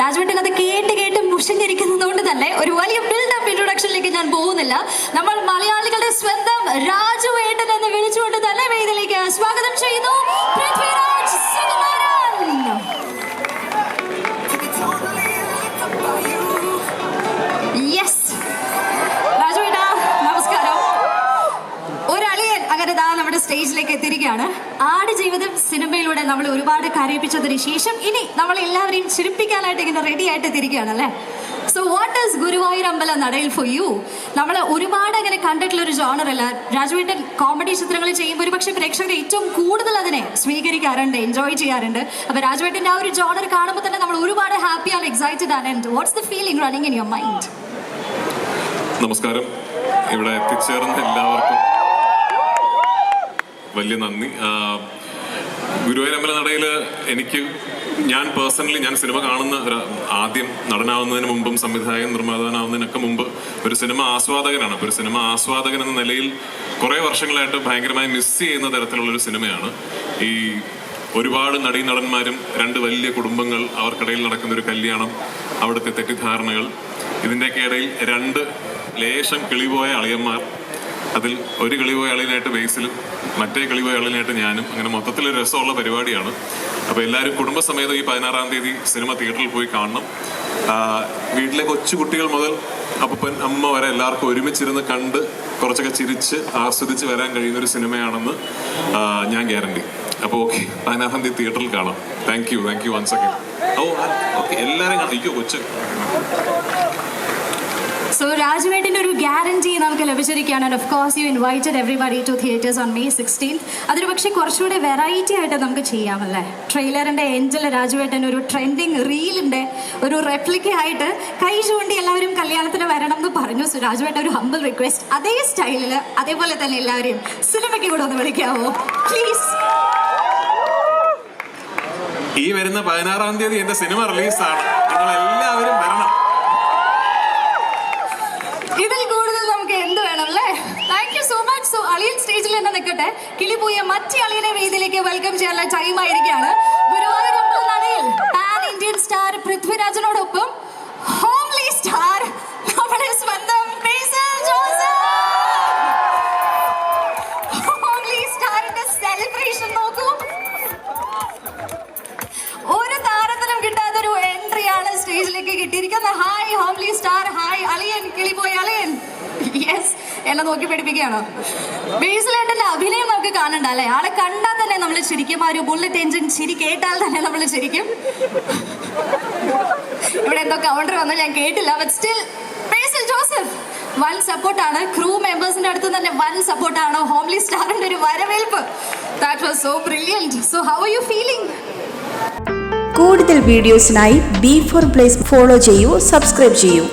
രാജുവേട്ടൻ അത് കേട്ട് കേട്ട് മുഷിഞ്ഞിരിക്കുന്നത് കൊണ്ട് തന്നെ ഒരു വലിയ ബിൽഡപ്പ് ഇൻട്രൊഡക്ഷനിലേക്ക് ഞാൻ പോകുന്നില്ല. നമ്മൾ മലയാളികളുടെ സ്വന്തം രാജുവേട്ടൻ എന്ന് വിളിച്ചുകൊണ്ട് തന്നെ വേദിയിലേക്ക് സ്വാഗതം ചെയ്യുന്നു. സ്റ്റേജിലേക്ക് എത്തിയിരിക്കുകയാണ്. ആട് ജീവിതം സിനിമയിലൂടെ നമ്മൾ ഒരുപാട് കരയിപ്പിച്ചതിന് ശേഷം ഇനി നമ്മൾ എല്ലാവരെയും ചിരിപ്പിക്കാനായിട്ട് ഇങ്ങനെ റെഡി ആയിട്ട് എത്തിയിരിക്കുകയാണ് അല്ലേ? സോ വാട്ട് ഈസ് ഗുരുവായൂർ അമ്പല നടയിൽ ഫോർ യു നമ്മൾ ഒരുപാട് അങ്ങനെ കണ്ടിട്ടുള്ള ഒരു ജോണർ അല്ല. രാജുവേട്ടൻ കോമഡി ചിത്രങ്ങൾ ചെയ്യുമ്പോൾ ഒരു പക്ഷേ പ്രേക്ഷകർ ഏറ്റവും കൂടുതൽ അതിനെ സ്വീകരിക്കാറുണ്ട് എൻജോയ് ചെയ്യാറുണ്ട്. അപ്പൊ രാജുവേട്ടന്റെ ആ ഒരു ജോണർ കാണുമ്പോൾ തന്നെ നമ്മൾ ഒരുപാട് ഹാപ്പി ആണ് എക്സൈറ്റഡ് ആണ്. And what's the feeling running in your mind നമസ്കാരം. ഇവിടെ എത്തിച്ചേർന്ന എല്ലാവർക്കും വലിയ നന്ദി. ഗുരുവായൂരമ്പല നടയിൽ എനിക്ക് ഞാൻ പേഴ്സണലി ഞാൻ സിനിമ കാണുന്ന ഒരു ആദ്യം നടനാവുന്നതിന് മുമ്പും സംവിധായകൻ നിർമ്മാതാവുന്നതിനൊക്കെ മുമ്പ് ഒരു സിനിമ ആസ്വാദകനാണ്. ഒരു സിനിമ ആസ്വാദകൻ എന്ന നിലയിൽ കുറേ വർഷങ്ങളായിട്ട് ഭയങ്കരമായി മിസ് ചെയ്യുന്ന തരത്തിലുള്ള ഒരു സിനിമയാണ്. ഈ ഒരുപാട് നടീനടന്മാരും രണ്ട് വലിയ കുടുംബങ്ങൾ അവർക്കിടയിൽ നടക്കുന്ന ഒരു കല്യാണം അവിടുത്തെ തെറ്റിദ്ധാരണകൾ ഇതിന്റെയൊക്കെ ഇടയിൽ രണ്ട് ലേശം കിളിപോയ അളിയന്മാർ അതിൽ ഒരു കിളിപോയ അളിയനായിട്ട് ബേസിലും മറ്റേ കിളിപോയ അളിയനായിട്ട് ഞാനും അങ്ങനെ മൊത്തത്തിൽ രസമുള്ള പരിപാടിയാണ്. അപ്പോൾ എല്ലാവരും കുടുംബസമേതം ഈ പതിനാറാം തീയതി സിനിമ തിയേറ്ററിൽ പോയി കാണണം. വീട്ടിലെ കൊച്ചു കുട്ടികൾ മുതൽ അപ്പൻ അമ്മ വരെ എല്ലാവർക്കും ഒരുമിച്ചിരുന്ന് കണ്ട് കുറച്ചൊക്കെ ചിരിച്ച് ആസ്വദിച്ച് വരാൻ കഴിയുന്ന ഒരു സിനിമയാണെന്ന് ഞാൻ ഗ്യാരണ്ടി. അപ്പോൾ ഓക്കെ പതിനാറാം തീയതി തിയേറ്ററിൽ കാണാം. Thank you thank you once again oh okay എല്ലാവരും കാണിക്കോ കൊച്ചു. സോ രാജുവേട്ടിന്റെ ഒരു guarantee ലഭിച്ചിരിക്കുകയാണ് of course you invited everybody to theatres on May sixteen അതൊരു പക്ഷേ കുറച്ചുകൂടെ വെറൈറ്റി ആയിട്ട് നമുക്ക് ചെയ്യാമല്ലേ? ട്രെയിലറിന്റെ എൻഡിൽ രാജുവേട്ടൻ ഒരു ട്രെൻഡിങ് റീലിന്റെ ഒരു റെപ്ലിക്ക ആയിട്ട് കൈ ചൂണ്ടി എല്ലാവരും കല്യാണത്തിന് വരണം എന്ന് പറഞ്ഞു. രാജുവേട്ടൻ ഒരു ഹമ്പിൾ റിക്വസ്റ്റ് അതേ സ്റ്റൈലിൽ അതേപോലെ തന്നെ എല്ലാവരെയും സിനിമയ്ക്ക് കൂടെ ഒന്ന് വിളിക്കാമോ പ്ലീസ് ഈ വരുന്ന പതിനാറാം തീയതി എന്റെ സിനിമ റിലീസാണ് നിങ്ങൾ എല്ലാവരും വരണം ഇതിൽ കൂടുതൽ നമുക്ക് എന്ത് വേണം അല്ലേ thank you so much so അളിയൻ സ്റ്റേജിൽ തന്നെ നിൽക്കട്ടെ. കിളി പോയ മറ്റേ അളിയനെ വേദിയിലേക്ക് വെൽക്കം ചെയ്യാനുള്ള ടൈം ആയിരിക്കുകയാണ്. ഗുരുവായൂർ അമ്പൽ നടയിൽ പാൻ ഇന്ത്യൻ സ്റ്റാർ പൃഥ്വിരാജിനോടൊപ്പം ഹോംലി സ്റ്റാർ നമ്മുടെ സ്വന്തം ഹോംലി സ്റ്റാറിന്റെ സെലിബ്രേഷൻ നോക്കൂ. ഒരു താരത്തിനും കിട്ടാത്ത ഒരു എൻട്രി ആണ് സ്റ്റേജിലേക്ക് കിട്ടിയിരിക്കുന്നത്. ഹായ് ഹോംലി സ്റ്റാർ ഹായ് അളിയൻ കിളിപോയി അളിയൻ യെസ് എന്നെ നോക്കി പഠിപ്പിക്കുകയാണോ ബേസിലേട്ടന്റെ അഭിനയം നമുക്ക് കാണണ്ട അല്ലേ? ആളെ കണ്ടാൽ തന്നെ നമ്മൾ ശരിക്കും ആ ഒരു ബുള്ളറ്റ് എഞ്ചിൻ ചിരി കേട്ടാൽ തന്നെ നമ്മൾ ശരിക്കും ഇവിടെ എന്തോ കൗണ്ടർ വന്നു ഞാൻ കേട്ടില്ല. ബട്ട് സ്റ്റിൽ ബേസിൽ ജോസഫ് വൻ സപ്പോർട്ടാണ് ക്രൂ മെമ്പേഴ്സിന്റെ അടുത്ത് തന്നെ വൻ സപ്പോർട്ടാണ് ഹോംലി സ്റ്റാറിന്റെ ഒരു വരവേൽപ്പ്. That was so brilliant so how are you feeling കൂടുതൽ വീഡിയോസിനായി ബി ഫോർ പ്ലേസ് ഫോളോ ചെയ്യൂ സബ്സ്ക്രൈബ് ചെയ്യൂ.